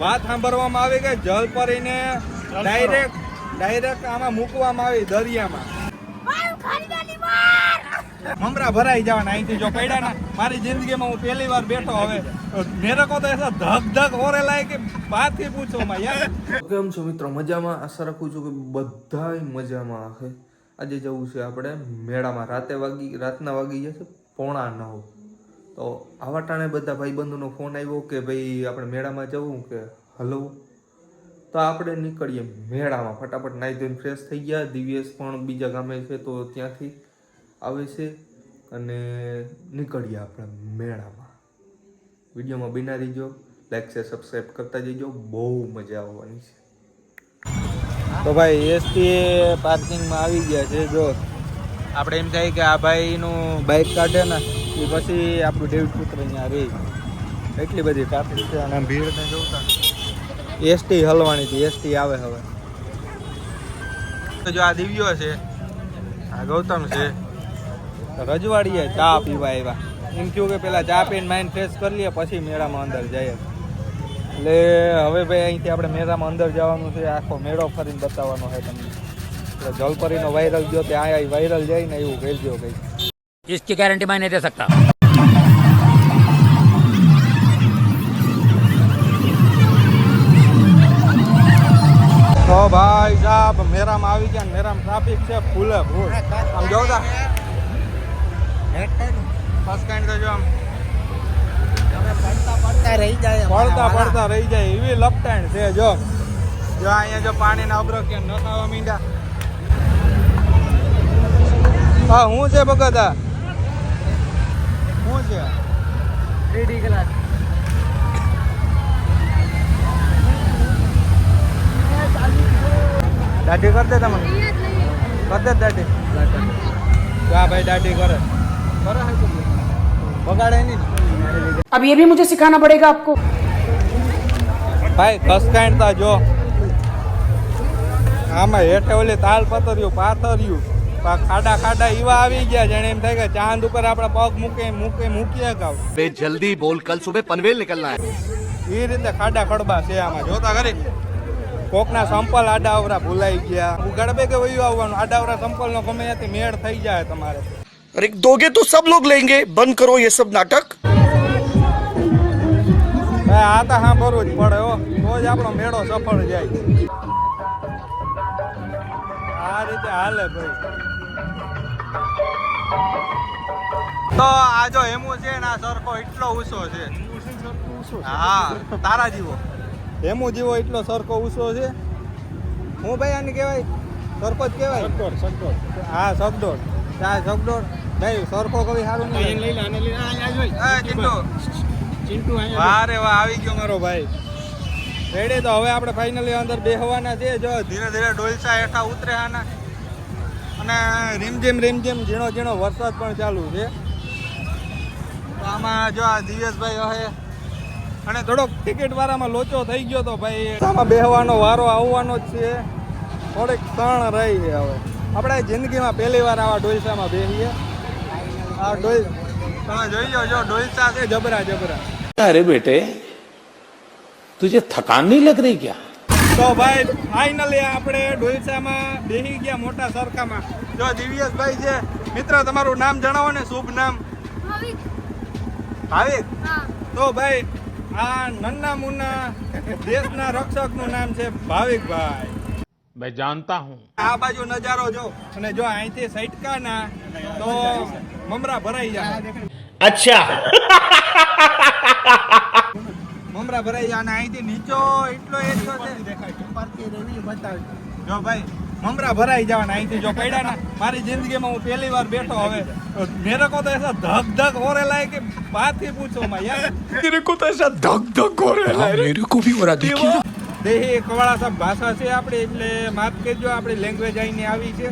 વાત સાંભળવામાં આવી કે જલ પરીને ડાયરેક્ટ ડાયરેક્ટ આમાં મૂકવામાં આવી દરિયામાં. મમરા ભરાઈ જવાના અહીંથી જો પડ્યા ને મારી જિંદગીમાં હું પહેલી વાર બેઠો હવે. મેરે કો તો એસા ધક ધક ઓરે લાય કે વાત ही પૂછો માં યાર. કેમ છો મિત્રો? મજામાં? આશા રાખું છું કે બધાય મજામાં હશે. આજે જવું છે આપણે મેળામાં. રાતે વાગી રાતના વાગી જશે પોણા નવ. તો આવા ટાણે બધા ભાઈબંધોનો ફોન આવ્યો કે ભાઈ આપણે મેળામાં જવું કે હલો? તો આપણે નીકળીએ મેળામાં, ફટાફટ નાહી ધોઈને ફ્રેશ થઈ ગયા. દિવ્યેશ પણ બીજા ગામે છે તો ત્યાંથી આવે છે અને નીકળીએ આપણે મેળામાં. વિડીયોમાં બિના રહીજો લાઈક છે સબસ્ક્રાઈબ કરતા જઈજો. બહુ મજા આવવાની છે. તો ભાઈ એસટી પાર્કિંગમાં આવી ગયા છે, જો. આપણે એમ થાય કે આ ભાઈનું બાઇક કાઢે ને એ પછી આપણું ડેવિડ પુત્ર અહીંયા રહે. એટલી બધી ટ્રાફિક છે અને ભીડ ને જોતા? એસટી હલવાની હતી એસટી આવે હવે. તો જો આ દિવ્યો છે આ ગૌતમ છે. રજવાડીએ ચા પીવા આવ્યા. એમ કહ્યું કે પેલા ચા પીને માઇન્ડ ફ્રેશ કરી લઈએ પછી મેળામાં અંદર જઈએ. એટલે હવે ભાઈ અહીંથી આપણે મેળામાં અંદર જવાનું છે આખો મેળો ફરીને બતાવવાનો છે તમને. એટલે જલપરીનો વાયરલ ગયો ત્યાં આ વાયરલ જાય ને એવું કહેજો કંઈક इसकी गारंटी मैं नहीं दे सकता તો ભાઈ સાહેબ મેરામાં આવી ગયા ને મેરામાં ટ્રાફિક છે ફૂલે ફૂલ આમ જોઉં તા ફર્સ્ટ કાંડ તો જો આમ પડતા પડતા રહી જાય એવી લપટાણ છે જો જો અહીંયા જો પાણીના અબરો કે ન ખાવા મીંડા હા હું છે બગદા શું છે દાઢી કર દે તમને કર દે દાઢી હા ભાઈ દાઢી કરે કરે હે તો બગાડે નહીં ને. अब ये भी मुझे सिखाना पड़ेगा आपको ભાઈ કસકાંડતા જો આમાં હેઠે ઓલી તાલ પતર્યું પાથર્યું પા ખાડા ખાડા એવા આવી ગયા. જેને એમ થાય કે ચાંદ ઉપર આપણા પગ મૂકે મૂકે મૂકીએ કાવ બે જલ્દી બોલ કલ સુબે પનવેલ નીકળના હે. એ રીતે ખાડા ખડબા છે આમાં. જોતા કરી કોકના સંપલ આડાવરા ભૂલાઈ ગયા. ગડબે કે વયું આવવાનું? આડાવરા સંપલનો ગમે ત્યાંથી મેળ થઈ જાય તમારે. અરે દોગે તો સબ લોગ લેંગે. બંધ કરો યે સબ નાટક. આ તો હા સાંભળવું જ પડે હો. તો જ આપણો મેળો સફળ જાય. આ રીતે હાલે ભાઈ. તો આ જો હેમુ છે ને આ સરખો એટલો ઊંચો છે. હા તારા જીવો. હેમુ જીવો એટલો સરખો ઊંચો છે? હું ભાઈ આને કહેવાય? સરખો જ કહેવાય? હા સગડોળ ચા સગડોળ ભાઈ સરખો કવિ સારું નહીં એ, ચિંટુ. વાહ રે વાહ આવી ગયો મારો ભાઈ. રેડી તો હવે આપણે ફાઇનલી અંદર બેહવાના છે. જો ધીરે ધીરે ડોલસા હેઠા ઉતરે આના. અને રીમઝીમ રીમઝીમ ઝીણો ઝીણો વરસાદ પણ ચાલુ છે. તો આમાં જો આ દિવેશભાઈ હવે અને થોડોક ટિકિટ વાળામાં લોચો થઈ ગયો તો ભાઈ, આમાં બેહવાનો વારો આવવાનો જ છે. થોડીક ક્ષણ રહી છે હવે. આપણે જિંદગીમાં પહેલી વાર આવા ડોલસામાં બેસીએ આ ડોલ, તમે જોઈ જો ડોલસા છે, જબરા જબરા. અરે બેટે તુજે થકાન નહીં લગ રહી ક્યાં? તો ભાઈ ફાઇનલી આપણે ડોલસામાં બેહી ગયા મોટા સરખામાં. જો દિવ્યેશભાઈ છે મિત્ર તમારું નામ જણાવો ને શુભ નામ. ભાવિક. તો ભાઈ આ નન્ના મુન્ના દેશના રક્ષકનું નામ છે ભાવિકભાઈ. મેં જાણતા હું. આ બાજુ નજારો જો અને જો અહીંથી સટકા ના તો મમરા ભરાઈ જાય. અચ્છા. મમરા ભરાઈ જાય અને અહીંથી નીચો એટલો એટલો છે જો ભાઈ મમરા ભરાઈ જવાના અહીંથી જો પડ્યા ને મારી જિંદગીમાં હું પહેલી વાર બેઠો હવે મેરે કો તો એસા ધક ધક ઓરે લાય કે બાત ही પૂછો માં યાર तेरे को तो ऐसा धक धक हो रहा है मेरे को भी हो रहा देखिए દેહી કવાળા સાહેબ ભાષા છે આપણી એટલે માફ કરજો આપણી લેંગ્વેજ અહીંની આવી છે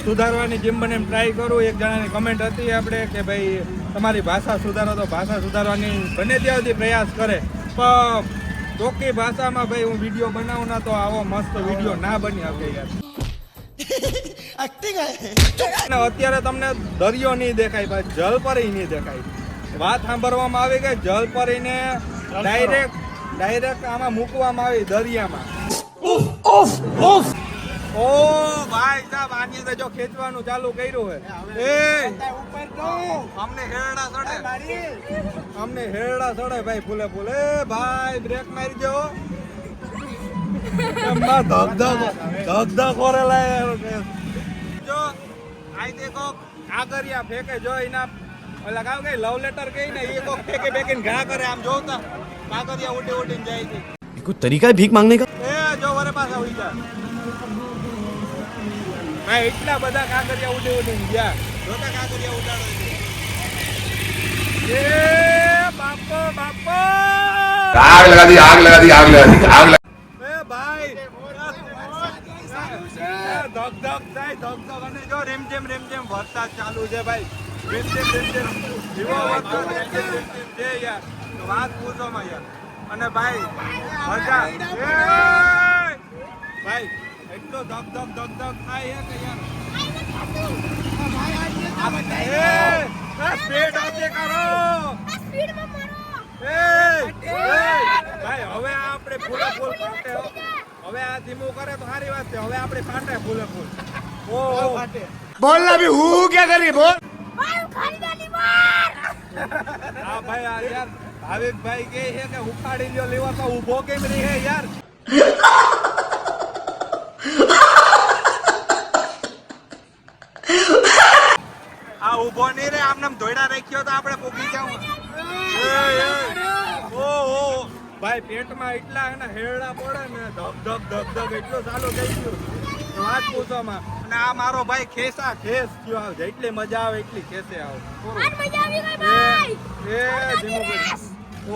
સુધારવાની જેમ બને એમ ટ્રાય કરું એક જણાની કમેન્ટ હતી આપણે કે ભાઈ તમારી ભાષા સુધારો તો ભાષા સુધારવાની બને ત્યાં સુધી પ્રયાસ કરે પણ ચોખ્ખી ભાષામાં ભાઈ હું વીડિયો બનાવું ના તો આવો મસ્ત વીડિયો ના બની શકે યાર. અત્યારે તમને દરિયો નહીં દેખાય ભાઈ જલ પરી નહીં દેખાય. વાત સાંભળવામાં આવી કે જલ પરીને ડાયરેક્ટ ડાયરેક્ટ આમાં મૂકવામાં આવી દરિયામાં. ઓ ભાઈ સાહેબ આની અંદર જો ખેંચવાનું ચાલુ કર્યું હે એ અમને હેરડા સડે. અમને હેરડા સડે ભાઈ ફૂલે ફૂલે. ભાઈ બ્રેક મારી જો તરીકા ભીખ માંગને કા જો વરે પાસ આવી જાય મેં એટલા બધા કાંકરિયા ઉડી નહીં ગયા જોતા કાંકરિયા ઉડાડો એ બાપો બાપો! આગ લગા દી આગ લગા દી આગ લગા દી આગ લગા ભાઈ ધક ધક થાય ધક અને જો રેમ જેમ રેમ વરસાદ ચાલુ છે ભાઈ. રેમ જેમ રેમ જેમ. જીવો વરસાદ રેમ જેમ રેમ જેમ. યાર વાત પૂછો યાર. અને ભાઈ મજા. ભાઈ એટલો ધક ધક ધક ધક થાય હે કે યાર હવે આપણે ફૂલે ફૂલ ફાટે હવે આ ધીમું કરે તો વાત છે. હવે આપણે ફાટે ફૂલે ફૂલ ઓ બોલ ના ભી હું કે કરી? બોલ. ભાઈ આ યાર ભાવિકભાઈ કે છે કે ઉખાડી લ્યો લેવા તો ઊભો કેમ રહી હે યાર? ઊભો નહીં રે આમને ધોઈડા રાખ્યો તો આપણે પોકી જાવ ઓહો ભાઈ પેટમાં એટલા એના હેરડા પડે ને ધબ ધબ ધબ ધબ એટલો ચાલુ થઈ ગયું. વાત પૂછવામાં. અને આ મારો ભાઈ ખેસા. ખેસ થયો આવે જેટલી મજા આવે એટલી ખેસે આવે. એ ધીમું કરી.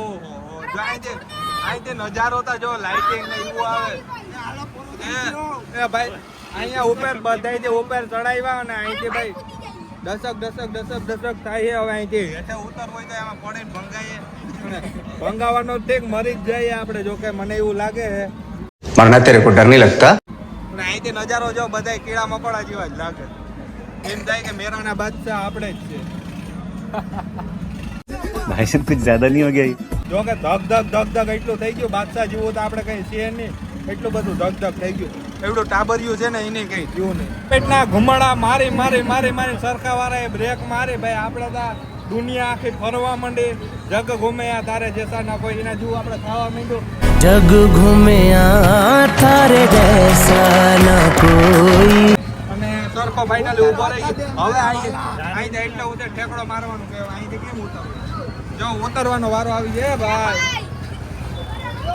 ઓહો જાય અહીંથી નજારો તા જો લાઇટિંગ ને એવું આવે. એ એ ભાઈ અહીંયા ઉપર બધાય ઉપર ચડાવ્યા અને અહીંથી ભાઈ. દશક દશક દશક દશક થાય હવે અહીંથી. એટલે ઉતર હોય તો એમાં પડે ભંગાઈએ. ભંગાવાનો ઠીક મરી જ જાય આપણે જોકે મને એવું લાગે છે. મને અત્યારે કોઈ ડર નહીં લગતા. પણ અહીંથી નજારો જો બધા કીડા મકોડા જેવા જ લાગે. એમ થાય કે મેરાના બાદશાહ આપણે જ છે. ભાઈ સાહેબ કુછ જ્યાદા નહીં હો ગયા? જો કે ધક ધક ધક ધક એટલું થઈ ગયું બાદશાહ જેવું તો આપણે કઈ છે નહીં. એટલું બધું ધક ધક થઈ ગયું. એવડો ટાબરિયું છે ને એને કઈ. થયું નહીં. પેટના ઘુમાડા મારી મારી મારી મારી સરખા વાળા બ્રેક મારે ભાઈ આપણે તો દુનિયા આખી ફરવા માંડે. જગ ઘૂમે આ તારે જેસા ના કોઈ એના જીવ આપણે ખાવા માંડ્યો. જગ ઘૂમે આ તારે જેસા ના કોઈ સરખો ફાઇનલ ઊભો રહી હવે અહીં અહીં એટલો ઉતર ઠેકડો મારવાનો કે અહીંથી કેમ ઉતરવું? જો ઉતરવાનો વારો આવી જાય ભાઈ.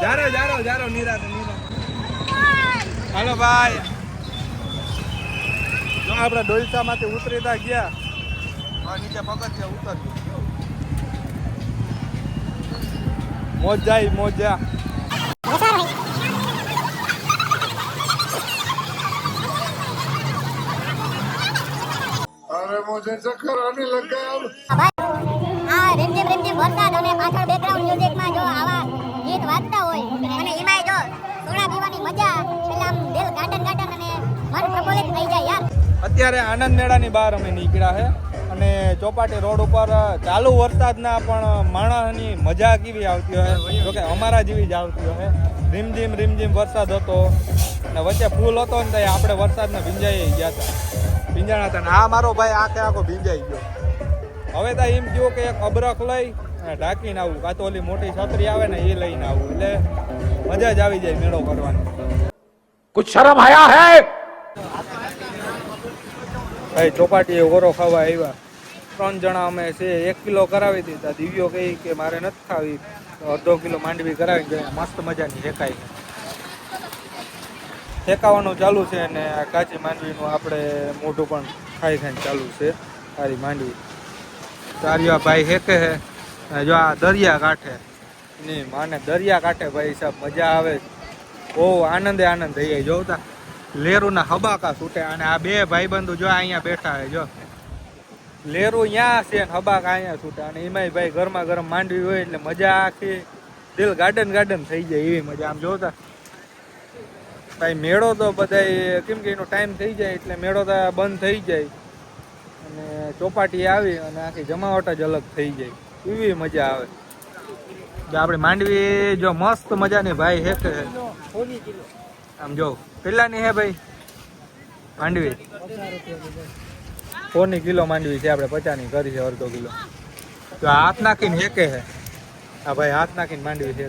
જારો જારો જારો નિરાશ હાલો ભાઈ. જો આપણે ડોલસામાંથી ઉતરીતા ગયા. નીચે પગથિયા ઉતર્યું મોજે ચક્કર મોજ લગાવ આ રેમઝેમ રેમઝેમ વરસાદ અને પાછળ બેકગ્રાઉન્ડ મ્યુઝિકમાં અત્યારે આનંદ મેળાની બહાર અમે નીકળ્યા છે અને ચોપાટી રોડ ઉપર ચાલુ વરસાદના પણ માણસની મજા કેવી આવતી હોય? જોકે અમારા જેવી જ આવતી હોય. રીમઝીમ રીમઝીમ વરસાદ હતો. અને વચ્ચે ફૂલ હતો ને ત્યાં આપણે વરસાદને ભીંજાઈ ગયા હતા. ભીંજાણા હતા આ મારો ભાઈ આખે આખો ભીંજાઈ ગયો. હવે તો એમ કહ્યું કે એક અબરખ લઈ અને ઢાંકીને આવું. કાં તો ઓલી મોટી છત્રી આવે ને એ લઈને આવું. એટલે મજા જ આવી જાય મેળો કરવાની. કુછ શરમ આયા હૈ ભાઈ, ચોપાટીએ ઓરો ખાવા આવ્યા. ત્રણ જણા અમે છે, એક કિલો કરાવી દીધા. દિવ્યો કહી કે મારે નથી ખાવી. તો અડધો કિલો માંડવી કરાવી ગઈ મસ્ત મજાની શેકાઈ. શેકાવાનું ચાલુ છે અને આ કાચી માંડવીનું આપણે મોઢું પણ ખાઈ ખાઈને ચાલુ છે, સારી માંડવી. ચારિયા ભાઈ હેકે હે? જો આ દરિયા કાંઠે. ની માને દરિયા કાંઠે ભાઈ સાહેબ, મજા આવે. બહુ આનંદે આનંદ થઈ જાય. જોતા. લેરુના હબાકા છૂટે અને આ બે ભાઈબંધો જો અહીંયા બેઠા છે, જો. લેરુ અહીંયા છે હબાકા અહીંયા છૂટે અને એમાંય ભાઈ ગરમા ગરમ માંડવી હોય એટલે મજા આખી દિલ ગાર્ડન ગાર્ડન થઈ જાય એવી મજા. આમ જોતા. ભાઈ મેળો તો બધા કેમ કે એનો ટાઈમ થઈ જાય એટલે મેળો તો બંધ થઈ જાય. અને ચોપાટી આવી અને આખી જમાવટ જ અલગ થઈ જાય. એવી મજા આવે. આપણે માંડવી જો મસ્ત મજાની ભાઈ હે કે આમ જો કેટલાની હે ભાઈ? માંડવી. સોની કિલો માંડવી છે? આપણે પચાસની કરી છે અડધો કિલો. તો હાથ નાખીને હેકે હે આ ભાઈ હાથ નાખીને માંડવી છે